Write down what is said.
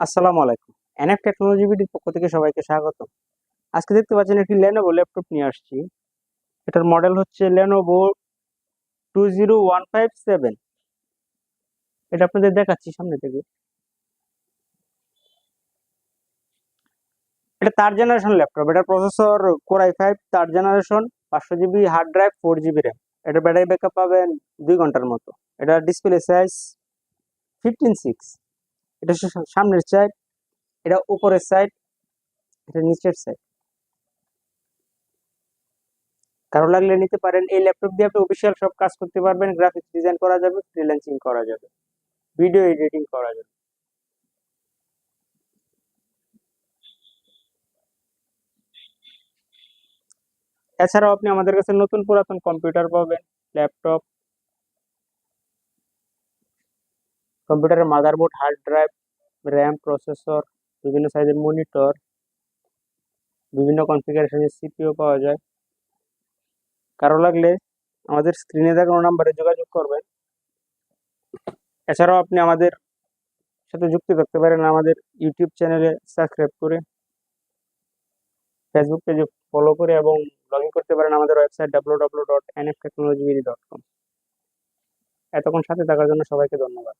আসসালামু আলাইকুম। NF technology বিডির পক্ষ থেকে সবাইকে স্বাগত। আজকে দেখতে পাচ্ছেন একটি লেনোভো ল্যাপটপ নিয়ে আসছি। এটার মডেল হচ্ছে Lenovo two zero one five seven এটা আপনাদের দেখাচ্ছি সামনে থেকে। এটা থার্ড জেনারেশন ল্যাপটপ এটার processor core i five third generation পাঁচশো GB hard drive four GB RAM এটা ব্যাটারি ব্যাকআপ পাবেন দুই ঘণ্টার মতো। এটা ডিসপ্লে সাইজ ফিফটিন সিক্স এটা সামনের সাইড এটা উপরের সাইড এটা নিচের সাইড কারও লাগলে নিতে পারেন। এই ল্যাপটপ দিয়ে আপনি অফিসিয়াল সব কাজ করতে পারবেন গ্রাফিক্স ডিজাইন করা যাবে ফ্রিল্যান্সিং করা যাবে ভিডিও এডিটিং করা যাবে। এছাড়াও আপনি আমাদের কাছে নতুন পুরাতন কম্পিউটার পাবেন ল্যাপটপ কম্পিউটারের motherboard hard drive RAM processor বিভিন্ন সাইজের মনিটর বিভিন্ন কনফিগারেশনের সিপিইউ পাওয়া যায়। কারও লাগলে আমাদের স্ক্রিনে দেখানো নাম্বারে যোগাযোগ করবেন। এছাড়াও আপনি আমাদের সাথে যুক্ত থাকতে পারেন আমাদের ইউটিউব চ্যানেলে সাবস্ক্রাইব করে ফেসবুক পেজে ফলো করে এবং লগ ইন করতে পারেন আমাদের website W W dot N F technology dot com এতক্ষণ সাথে থাকার জন্য সবাইকে ধন্যবাদ।